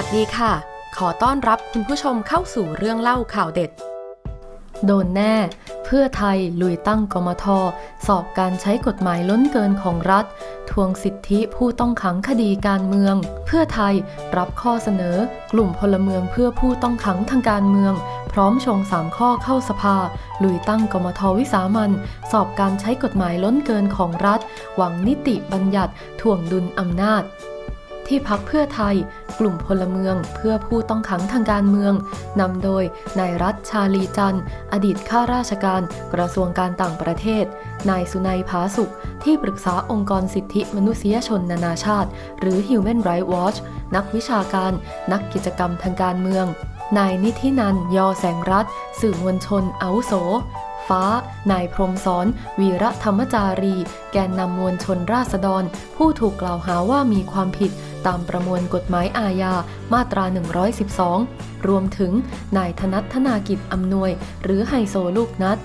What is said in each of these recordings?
วัสดีค่ะ ขอต้อนรับคุณผู้ชมเข้าสู่เรื่องเล่าข่าวเด็ด โดนแน่ เพื่อไทยลุยตั้งกมท สอบการใช้กฎหมายล้นเกินของรัฐ ทวงสิทธิผู้ต้องขังคดีการเมือง เพื่อไทยรับข้อเสนอ กลุ่มพลเมืองเพื่อผู้ต้องขังทางการเมือง พร้อมชงสามข้อเข้าสภา ลุยตั้งกมทวิสามันสอบการใช้กฎหมายล้นเกินของรัฐ หวังนิติบัญญัติถ่วงดุลอำนาจ ที่พักเพื่อไทย กลุ่มพลเมืองเพื่อผู้ต้องขังทางการเมืองนำโดยนายรัฐชาลีจันทร์ อดีตข้าราชการกระทรวงการต่างประเทศ นายสุนัยผาสุข ที่ปรึกษาองค์กรสิทธิมนุษยชนนานาชาติ หรือ Human Rights Watch นักวิชาการ นักกิจกรรมทางการเมือง นายนิธินันยอแสงรัฐ สื่อมวลชนอาวุโสฟ้า นายพรมสอน วีระธรรมจารี แกนนำมวลชนราษฎร ผู้ถูกกล่าวหาว่ามีความผิด ตามประมวลกฎหมายอาญามาตรา 112 รวมถึงนายธนัทธนากิจอำนวย หรือไฮโซลูกนัด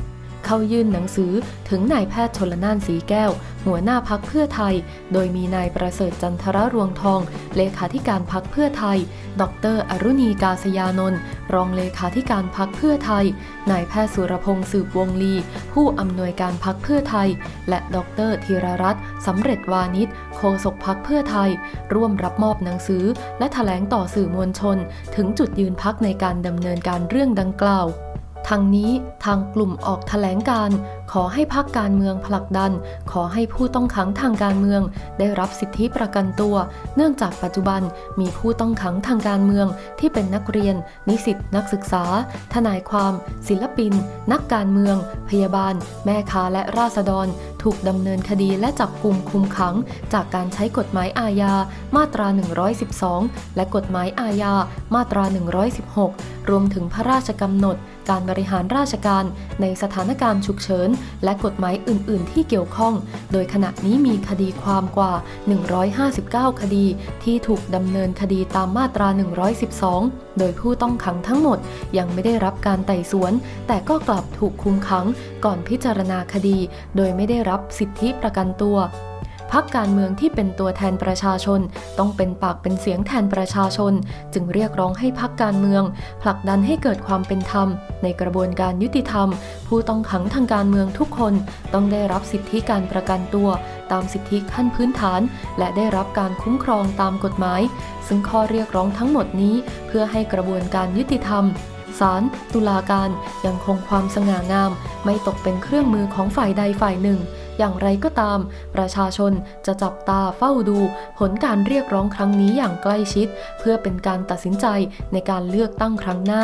เข้ายื่นหนังสือถึงนายแพทย์ชนละนานสีแก้ว หัวหน้าพักเพื่อไทย โดยมีนายประเสริฐจันทรรวงทอง เลขาธิการพักเพื่อไทย ดร อรุณีกาศยานนท์รองเลขาธิการพักเพื่อไทย นายแพทย์สุรพงษ์สืบวงลี ผู้อำนวยการพักเพื่อไทย และดรธีรรัตน์สำเร็จวานิชโฆษกพักเพื่อไทย ร่วมรับมอบหนังสือ และแถลงต่อสื่อมวลชน ถึงจุดยืนพักในการดำเนินการเรื่องดังกล่าว ทางนี้ทางกลุ่มออกแถลงการขอให้พักการเมืองผลักดัน ขอให้ผู้ต้องขังทางการเมือง ได้รับสิทธิประกันตัว เนื่องจากปัจจุบันมีผู้ต้องขังทางการเมือง ที่เป็นนักเรียน นิสิตนักศึกษา ทนายความ ศิลปิน นักการเมือง พยาบาล แม่ค้าและราษฎร ถูกดำเนินคดีและจับกลุ่มคุมขัง จากการใช้กฎหมายอาญามาตรา 112 และกฎหมายอาญามาตรา 116 รวมถึงพระราชกำหนด การบริหารราชการในสถานการณ์ฉุกเฉินและกฎหมายอื่น ๆ ที่เกี่ยวข้อง โดยขณะนี้มีคดีความกว่า 159 คดี ที่ถูกดำเนินคดีตามมาตรา 112 โดยผู้ต้องขังทั้งหมดยังไม่ได้รับการไต่สวน แต่ก็กลับถูกคุมขังก่อนพิจารณาคดี โดยไม่ได้รับสิทธิประกันตัว พักการเมืองที่เป็นตัวแทนประชาชน ต้องเป็นปากเป็นเสียงแทนประชาชน จึงเรียกร้องให้พักการเมือง ผลักดันให้เกิดความเป็นธรรม ในกระบวนการยุติธรรม ผู้ต้องขังทางการเมืองทุกคน ต้องได้รับสิทธิการประกันตัว ตามสิทธิขั้นพื้นฐาน และได้รับการคุ้มครองตามกฎหมาย ซึ่งข้อเรียกร้องทั้งหมดนี้ เพื่อให้กระบวนการยุติธรรมศาลตุลาการยังคงความสง่างาม ไม่ตกเป็นเครื่องมือของฝ่ายใดฝ่ายหนึ่ง อย่างไรก็ตาม ประชาชนจะจับตาเฝ้าดู ผลการเรียกร้องครั้งนี้อย่างใกล้ชิด เพื่อเป็นการตัดสินใจในการเลือกตั้งครั้งหน้า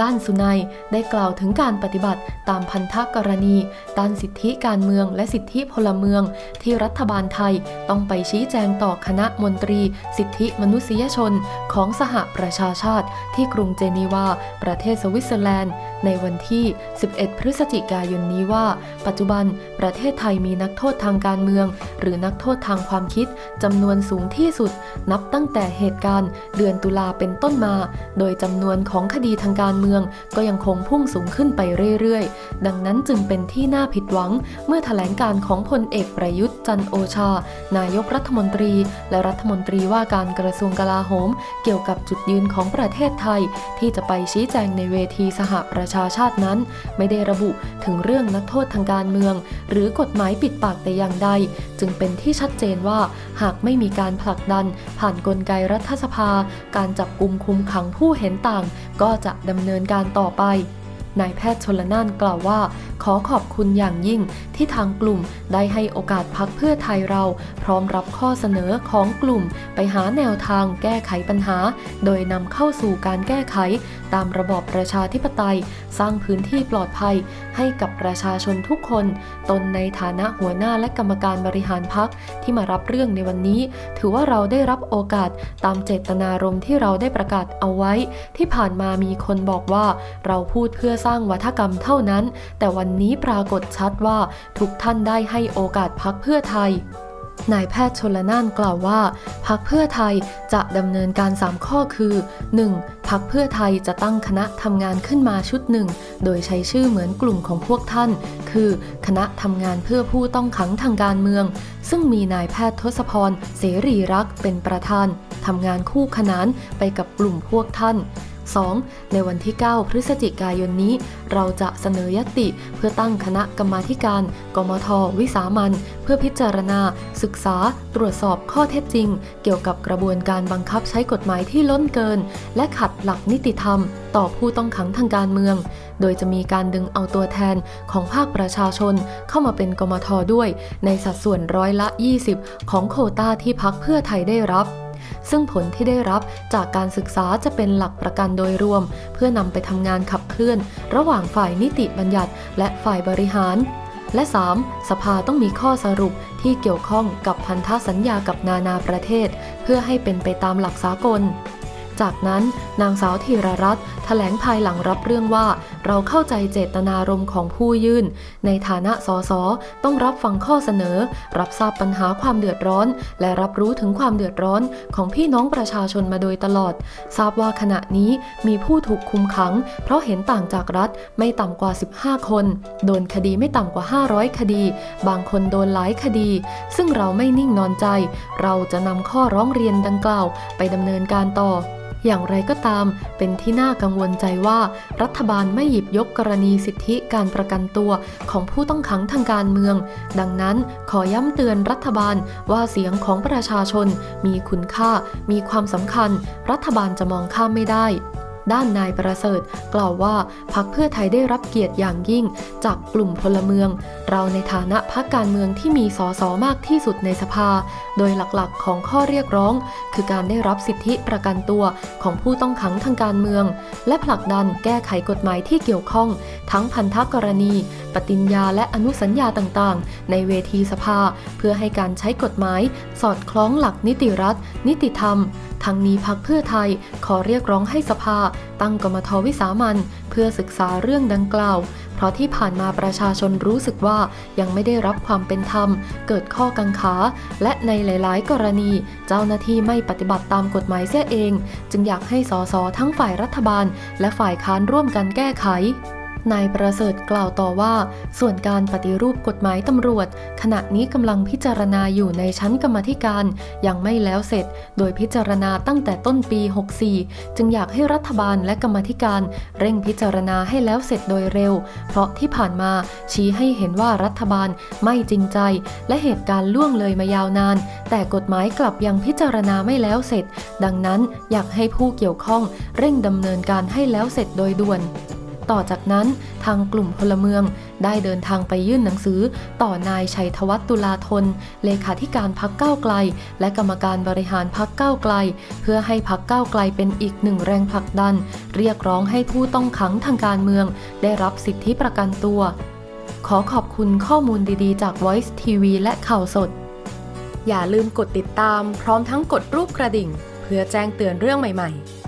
ด้านสุนัยได้กล่าวถึงการปฏิบัติตามพันธกรณี ด้านสิทธิการเมืองและสิทธิพลเมือง ที่รัฐบาลไทยต้องไปชี้แจงต่อคณะมนตรี สิทธิมนุษยชนของสหประชาชาติ ที่กรุงเจนีวา ประเทศสวิตเซอร์แลนด์ ในวันที่ 11 พฤศจิกายนนี้ว่า ปัจจุบันประเทศไทยมีนักโทษทางการเมือง หรือนักโทษทางความคิดจำนวนสูงที่สุด นับตั้งแต่เหตุการณ์ เดือนตุลาเป็นต้นมา โดยจำนวนของคดีทางการเมืองก็ยังคงพุ่งสูงขึ้นไปเรื่อยๆ ดังนั้นจึงเป็นที่น่าผิดหวัง เมื่อแถลงการของพลเอกประยุทธ์จันโอชา นายกรัฐมนตรี และรัฐมนตรีว่าการกระทรวงกลาโหม เกี่ยวกับจุดยืนของประเทศไทย ที่จะไปชี้แจงในเวทีสหประชาชาตินั้น ไม่ได้ระบุถึงเรื่องนักโทษทางการเมือง หรือกฎหมายปิดปากแต่อย่างใด จึงเป็นที่ชัดเจนว่า หากไม่มีการผลักดัน ผ่านนกลไกรัฐสภา การจับกลุ่มคุมขังผู้เห็นต่าง ก็จะดำเนินนินการต่อไป นายแพทย์ชนละนานกล่าวว่า ขอขอบคุณอย่างยิ่งที่ทางกลุ่มได้ให้โอกาสพักเพื่อไทยเรา พร้อมรับข้อเสนอของกลุ่ม ไปหาแนวทางแก้ไขปัญหา โดยนำเข้าสู่การแก้ไข ตามระบอบประชาธิปไตย สร้างพื้นที่ปลอดภัย ให้กับประชาชนทุกคน ตนในฐานะหัวหน้าและกรรมการบริหารพักที่มารับเรื่องในวันนี้ ถือว่าเราได้รับโอกาสตามเจตนารมณ์ที่เราได้ประกาศเอาไว้ ที่ผ่านมามีคนบอกว่าเราพูดเพื่อสร้างวัฒกรรมเท่านั้น แต่วันนี้ปรากฏชัดว่าทุกท่านได้ให้โอกาสพักเพื่อไทยนายแพทย์ชลนานกล่าวว่า พักเพื่อไทยจะดำเนินการ 3 ข้อคือ 1. พักเพื่อไทยจะตั้งคณะทำงานขึ้นมาชุดหนึ่ง โดยใช้ชื่อเหมือนกลุ่มของพวกท่าน คือ คณะทำงานเพื่อผู้ต้องขังทางการเมือง ซึ่งมีนายแพทย์ทศพร เสรีรักษ์เป็นประธานทำงานคู่ขนานไปกับกลุ่มพวกท่าน 2. ในวันที่ 9 พฤศจิกายนนี้ เราจะเสนอยติเพื่อตั้งคณะกรรมาการ กมท วิสามันเพื่อพิจารณา ศึกษา ตรวจสอบข้อเท็จจริง เกี่ยวกับกระบวนการบังคับใช้กฎหมายที่ล้นเกิน และขัดหลักนิติธรรม ต่อผู้ต้องขังทางการเมือง โดยจะมีการดึงเอาตัวแทนของภาคประชาชน เข้ามาเป็นกมทด้วย ในสัดส่วนร้อยละ 20 ของโควต้าที่พักเพื่อไทยได้รับ ซึ่งผลที่ได้รับจากการศึกษาจะเป็นหลักประกันโดยรวม เพื่อนำไปทำงานขับเคลื่อน ระหว่างฝ่ายนิติบัญญัติ และฝ่ายบริหาร และ 3. สภาต้องมีข้อสรุปที่เกี่ยวข้องกับพันธสัญญากับนานาประเทศ เพื่อให้เป็นไปตามหลักสากล จากนั้นนางสาวธีรรัตน์แถลงภายหลังรับเรื่องว่า เราเข้าใจเจตนารมณ์ของผู้ยื่น ในฐานะสสต้องรับฟังข้อเสนอ รับทราบปัญหาความเดือดร้อน และรับรู้ถึงความเดือดร้อนของพี่น้องประชาชนมาโดยตลอด ทราบว่าขณะนี้มีผู้ถูกคุมขัง เพราะเห็นต่างจากรัฐไม่ต่ำกว่า 15 คน โดนคดีไม่ต่ำกว่า 500 คดี บางคนโดนหลายคดี ซึ่งเราไม่นิ่งนอนใจ เราจะนำข้อร้องเรียนดังกล่าว ไปดำเนินการต่อ อย่างไรก็ตาม เป็นที่น่ากังวลใจว่า รัฐบาลไม่หยิบยกกรณีสิทธิการประกันตัวของผู้ต้องขังทางการเมือง ดังนั้นขอย้ำเตือนรัฐบาลว่าเสียงของประชาชน มีคุณค่า มีความสำคัญ รัฐบาลจะมองข้ามไม่ได้ ด้านนายประเสริฐ กล่าวว่าพักเพื่อไทยได้รับเกียรติอย่างยิ่ง จากกลุ่มพลเมือง เราในฐานะพักการเมืองที่มีสสมากที่สุดในสภา โดยหลักๆ ของข้อเรียกร้อง คือการได้รับสิทธิประกันตัวของผู้ต้องขังทางการเมือง และผลักดันแก้ไขกฎหมายที่เกี่ยวข้อง ทั้งพันธกรณี ปฏิญญาและอนุสัญญาต่างๆ ในเวทีสภา เพื่อให้การใช้กฎหมาย สอดคล้องหลักนิติรัฐ นิติธรรมทั้งนี้พักเพื่อไทยขอเรียกร้องให้สภาตั้งกรมทวิสามันเพื่อศึกษาเรื่องดังกล่าว เพราะที่ผ่านมาประชาชนรู้สึกว่ายังไม่ได้รับความเป็นธรรม เกิดข้อกังขา และในหลาย ๆ กรณี เจ้าหน้าที่ไม่ปฏิบัติตามกฎหมายเสียเอง จึงอยากให้สสทั้งฝ่ายรัฐบาล และฝ่ายค้านร่วมกันแก้ไข นายประเสริฐกล่าวต่อว่า ส่วนการปฏิรูปกฎหมายตำรวจ ขณะนี้กำลังพิจารณาอยู่ในชั้นกรรมธิการยังไม่แล้วเสร็จ โดยพิจารณาตั้งแต่ต้นปี 64 จึงอยากให้รัฐบาลและกรรมธิการ เร่งพิจารณาให้แล้วเสร็จโดยเร็ว เพราะที่ผ่านมาชี้ให้เห็นว่ารัฐบาลไม่จริงใจ และเหตุการณ์ล่วงเลยมายาวนาน แต่กฎหมายกลับยังพิจารณาไม่แล้วเสร็จ ดังนั้นอยากให้ผู้เกี่ยวข้องเร่งดำเนินการให้แล้วเสร็จโดยด่วน ต่อจากนั้นทางกลุ่มพลเมืองได้เดินทางไปยื่นหนังสือ ต่อนายชัยธวัฒน์ตุลาธน เลขาธิการพักเก้าไกล และกรรมการบริหารพักเก้าไกล เพื่อให้พักเก้าไกลเป็นอีกหนึ่งแรงผลักดัน เรียกร้องให้ผู้ต้องขังทางการเมือง ได้รับสิทธิประกันตัว ขอขอบคุณข้อมูลดีๆ จาก Voice TV และข่าวสด อย่าลืมกดติดตามพร้อมทั้งกดรูปกระดิ่ง เพื่อแจ้งเตือนเรื่องใหม่ ๆ